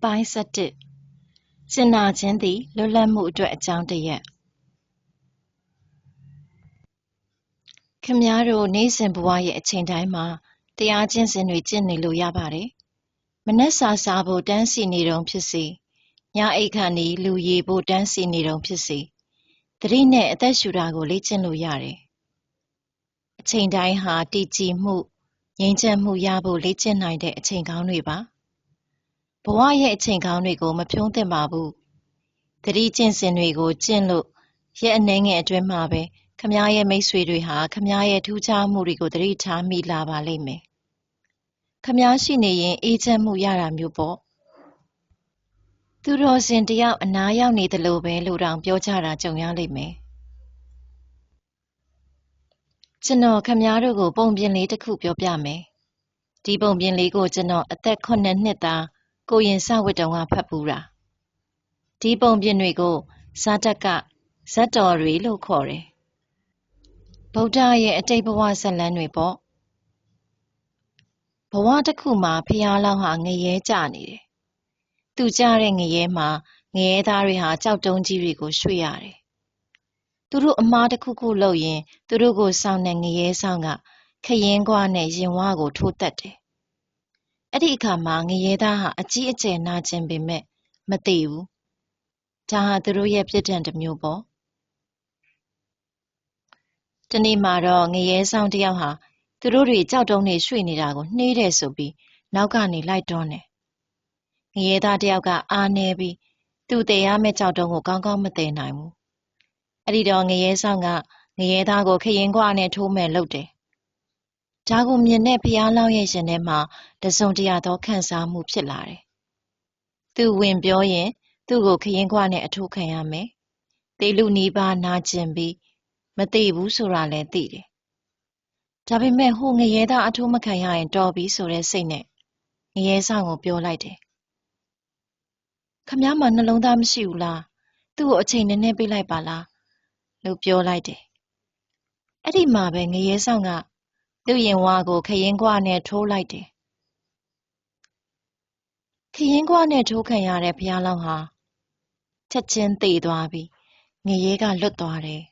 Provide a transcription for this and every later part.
အပိုင်း၁၁ကျင်နာခြင်းသည်လွတ်လပ်မှုအတွက်အကြောင်းတစ်ရပ်ခင်များတို့နေ့စဉ်ဘဝရဲ့အချိန်တိုင်းမှာတရားကျင့်စဉ်တွေကျင့်နေလို့ရပါတယ်မနက်စာစားဖို့တန်းစီနေတုန်းဖြစ်စေညအိတ်ခန့်ဤလူရည်ဖို့တန်းစီနေတုန်းဖြစ်စေသတိနဲ့အသက်ရှူတာကိုလေ့ကျင့်လို့ရတယ်အချိန်တိုင်းဟာတည်ကြည်မှုငြိမ်းချမ်းမှုရဖို့လေ့ကျင့်နိုင်တဲ့အချိန်ကောင်းတွေပါ ဘဝရဲ့အချိန်ကောင်းတွေကို မဖြုံးသင့်ပါဘူးသတိကျင့်စဉ်တွေကိုကျင့်လို့ရက်အနှဲငယ်အတွင်းမှာပဲခမားရဲ့မိတ်ဆွေတွေဟာခမားရဲ့ထူးခြားမှုတွေကိုသတိထားမိလာပါလိမ့်မယ်ခမားရှိနေရင်အေးချမ်းမှုရတာမျိုးပေါ့သူတော်စင်တယောက်အနားရောက်နေသလိုပဲလို့တောင်ပြောကြတာကြုံရလိမ့်မယ်ကျွန်တော်ခမားတို့ကို ပုံပြင်လေးတစ်ခုပြောပြမယ်ဒီပုံပြင်လေးကိုကျွန်တော်အသက်9နှစ်သား ကိုရင်စဝတ်တုံကဖတ်ပူးတာဒီပုံပြင်တွေကိုဇာတက်ကဇတ်တော်တွေလို့ခေါ်တယ်ဗုဒ္ဓရဲ့အတိတ်ဘဝဇက်လန်းတွေပေါ့ဘဝတစ်ခုမှာဖျားလောင်းဟာငရဲကြနေတယ်သူကြတဲ့ငရဲမှာငရဲသားတွေဟာကြောက်တုံးကြီးတွေကိုရွှေ့ရတယ်သူတို့အမားတစ်ခုခုလုပ်ရင်သူတို့ကိုစောင့်တဲ့ငရဲဆောင်ကခရင်ကွာနဲ့ရင်ဝါကိုထိုးတက်တယ် အဲ့ဒီအခါမှာငရဲသားဟာအကြီးအကျယ်နာကျင်ပေမဲ့မသိဘူးဒါဟာသူတို့ရဲ့ပြစ်ဒဏ်တစ်မျိုးပေါ့တနေ့မှာတော့ငရဲဆောင်တယောက်ဟာသူတို့တွေကြောက်တုံးနေရွှေ့နေတာကိုနှေးတယ်ဆိုပြီးနောက်ကနေလိုက်တွန်းတယ်ငရဲသားတယောက်ကအာနေပြီးသူ့တည်ရမယ့်ကြောက်တုံးကိုကောင်းကောင်းမတည်နိုင်ဘူးအဲ့ဒီတော့ငရဲဆောင်ကငရဲသားကိုခရင်ခွာနဲ့ထိုးမဲ့လုပ်တယ် ဒါကိုမြင်တဲ့ဖျားလောင်းရဲ့ရှင်ထဲမှာတစုံတရာသောခံစားမှုဖြစ်လာတယ်။သူဝင်ပြောရင် သူ့ကိုခရင်ခွနဲ့အထိုးခံရမယ်။သေလူနီးပါးနာကျင်ပြီးမသိဘူးဆိုတာလည်းသိတယ်။ဒါပေမဲ့ဟိုငရဲသားအထိုးမခံရရင်တော်ပြီဆိုတဲ့စိတ်နဲ့ငရဲဆောင်ကိုပြောလိုက်တယ်။ခမည်းမနှလုံးသားမရှိဘူးလား။သူ့ကိုအချိန်နဲ့နဲ့ပေးလိုက်ပါလားလို့ပြောလိုက်တယ်။အဲ့ဒီမှာပဲငရဲဆောင်က သူ့ရင်ဝါကိုခရင်ခွနဲ့ထိုးလိုက်တယ်ခရင်ခွနဲ့ထိုးခံရတဲ့ဘုရားလောင်းဟာချက်ချင်းသေသွားပြီးငရဲကလွတ်သွားတယ်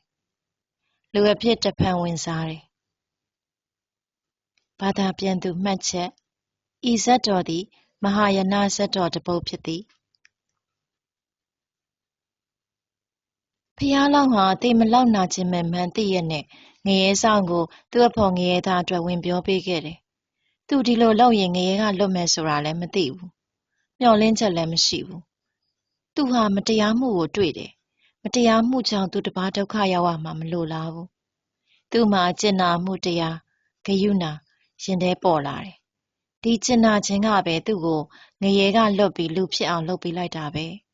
လူအဖြစ်တဖန်ဝင်စားတယ်ဘာသာပြန်သူမှတ်ချက်ဤဇတ်တော်သည် မဟာယနာဇတ်တော်တပုတ်ဖြစ်သည်ဖျားလောင်းဟာတေမလောက်နာခြင်းမဲ့မှန်သိရနဲ့ ငရဲဆောင်ကိုသူ့အဖော်ငရဲသားအတွက်ဝင်ပြောပေးခဲ့တယ်။သူဒီလိုလုပ်ရင်ငရဲကလွတ်မယ်ဆိုတာလည်းမသိဘူး။မျှော်လင့်ချက်လည်းမရှိဘူး။သူဟာမတရားမှုကိုတွေ့တယ်။မတရားမှုကြောင့်သူတပါးဒုက္ခရောက်ရမှာမလိုလားဘူး။သူ့မှာကျင်နာမှုတရားဂယုဏရင်ထဲပေါ်လာတယ်။ဒီကျင်နာခြင်းကပဲသူ့ကိုငရဲကလွတ်ပြီးလူဖြစ်အောင်လုပ်ပေးလိုက်တာပဲ။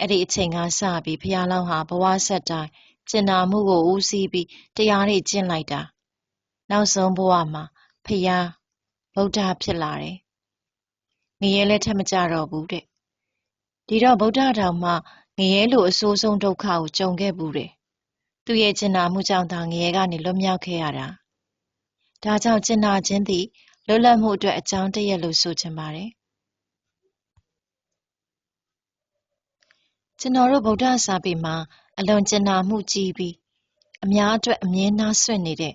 အဲ့ဒီအချိန်ကစပြီးဘုရားလောင်းဟာဘဝဆက်တိုင်း ကျင်နာမှုကိုဦးစီးပြီးတရားတွေကျင့်လိုက်တာနောက်ဆုံးဘဝမှာဖယားဗုဒ္ဓဖြစ်လာတယ်ငရဲလည်းထက်မကြတော့ဘူးတဲ့ဒီတော့ဗုဒ္ဓတောင်မှငရဲလိုအဆိုးဆုံးဒုက္ခကိုကြုံခဲ့ဘူးတယ်သူရဲ့ကျင်နာမှုကြောင့်သာငရဲကနေလွတ်မြောက်ခဲ့ရတာဒါကြောင့်ကျင်နာခြင်းသည်လွတ်လပ်မှုအတွက်အကြောင်းတရက်လို့ဆိုချင်ပါတယ်ကျွန်တော်တို့ဗုဒ္ဓစာပေမှာ အလွန်ကျင်နာမှုကြီးပြီးအများအတွက်အမြဲနားဆွင့်နေတဲ့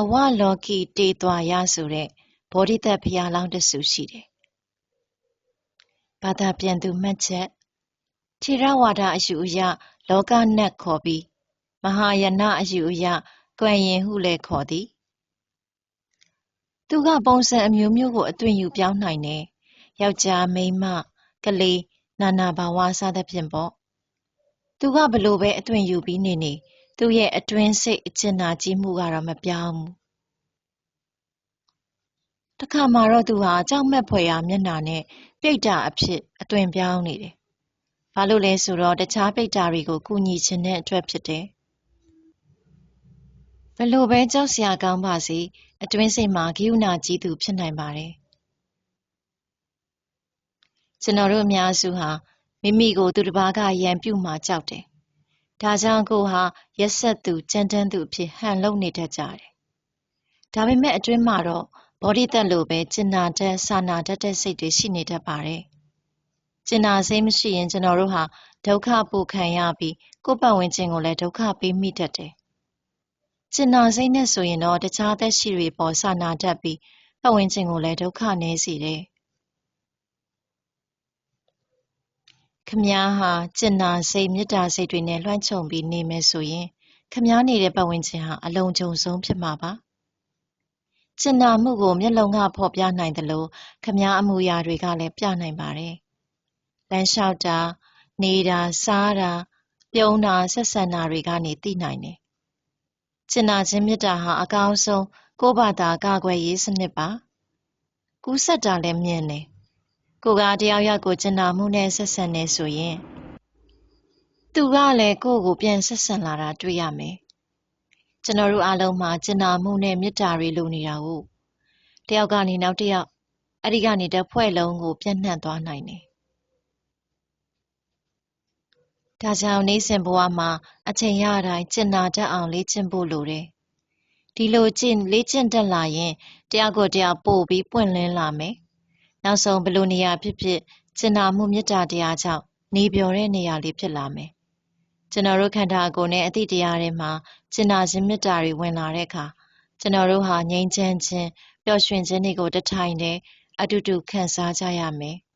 အဝလောကီတေသွာရဆိုတဲ့ဗောဓိသက်ဘုရားလောင်းတဆူရှိတယ်။ဘာသာပြန်သူမှတ်ချက်ထေရဝါဒအယူအရလောကနတ်ခေါ်ပြီးမဟာယနအယူအရကွယ်ရင်ဟုလည်းခေါ်သည်သူကပုံစံအမျိုးမျိုးကိုအသွင်ယူပြောင်းနိုင်တယ်။ယောက်ျားမိန်းမကလေးနာနာဘာဝစသဖြင့်ပေါ့ သူကဘလို့ပဲအသွင်ယူပြီးနေနေသူ့ရဲ့အတွင်းစိတ်အကျဉ်းနာကြီးမှုကတော့မပြောင်းဘူးတခါမှတော့သူဟာကြောက်မက်ဖွယ်ရာမျက်နှာနဲ့ပိတ်တာအဖြစ်အသွင်ပြောင်းနေတယ်။ဘာလို့လဲဆိုတော့တခြားပိတ်တာတွေကိုကူညီခြင်းတဲ့အတွက်ဖြစ်တယ်။ဘလို့ပဲကြောက်စရာကောင်းပါစေအတွင်းစိတ်မှာဂိယူနာကြီးသူဖြစ်နိုင်ပါတယ်။ကျွန်တော်တို့အများစုဟာ မိမိကို သူတစ်ပါးက ရန်ပြုမှကြောက်တယ်။ဒါကြောင့် ကိုဟာ ရက်ဆက်သူ ကြမ်းတမ်းသူအဖြစ် ဟန်လုံနေတတ်ကြတယ်။ဒါပေမဲ့ အတွင်းမှာတော့ ဘောဓိသက်လိုပဲကျင်နာတတ် စာနာတတ်တဲ့စိတ်တွေ ရှိနေတတ်ပါတယ်။ကျင်နာစိတ်မရှိရင် ကျွန်တော်တို့ဟာ ဒုက္ခပိုခံရပြီး ကိုယ့်ပတ်ဝန်းကျင်ကိုလည်း ဒုက္ခပေးမိတတ်တယ်။ကျင်နာစိတ်နဲ့ဆိုရင်တော့ တခြားသက်ရှိတွေပေါ် စာနာတတ်ပြီး ပတ်ဝန်းကျင်ကိုလည်း ဒုက္ခနည်းစေတယ်။ ခမားဟာကျင်နာစိတ်မေတ္တာစိတ်တွေနဲ့လွှမ်းခြုံပြီးနေမယ်ဆိုရင်ခမားနေတဲ့ပတ်ဝန်းကျင်ဟာအလုံးစုံဆုံးဖြစ်မှာပါ။ကျင်နာမှုကိုမျက်လုံးကဖော်ပြနိုင်သလိုခမားအမူအရာတွေကလည်းပြနိုင်ပါတယ်။လမ်းလျှောက်တာနေတာစားတာပြုံးတာဆက်ဆံတာတွေကနေသိနိုင်တယ်။ကျင်နာခြင်းမေတ္တာဟာအကောင်းဆုံးကိုယ့်ဘာသာကာကွယ်ရေးစနစ်ပါ။ကူးစက်တာလည်းမြင်တယ်။ ကိုယ်ကတယောက်ယောက်ကိုကျင်နာမှုနဲ့ဆက်ဆံနေဆိုရင်သူကလည်းကိုယ့်ကိုပြန်ဆက်ဆံလာတာတွေ့ရမယ်။ကျွန်တော်တို့အားလုံးမှာကျင်နာမှုနဲ့မေတ္တာတွေလိုနေတာကိုတယောက်ကနေနောက်တစ်ယောက်အဲ့ဒီကနေတစ်ဖွဲ့လုံးကိုပြန့်နှံ့သွားနိုင်တယ်။ဒါကြောင့်နေ့စဉ်ဘဝမှာအချိန်ရတိုင်းကျင်နာတတ်အောင်လေ့ကျင့်ဖို့လိုတယ်။ဒီလိုကျင့်လေ့ကျင့်တတ်လာရင်တယောက်ကိုတယောက်ပို့ပြီးပွင့်လင်းလာမယ်။ နောက်ဆုံးဘယ်လိုနေရာဖြစ်ဖြစ်ကျင်နာမှုမေတ္တာတရားကြောင့်နေပျော်တဲ့နေရာလေးဖြစ်လာမယ်။ကျွန်တော်တို့ခန္ဓာကိုယ်နဲ့အတိတရားထဲမှာကျင်နာခြင်းမေတ္တာတွေဝင်လာတဲ့အခါကျွန်တော်တို့ဟာငြိမ်းချမ်းခြင်းပျော်ရွှင်ခြင်းတွေကိုတထိုင်တည်းအတူတူခံစားကြရမယ်။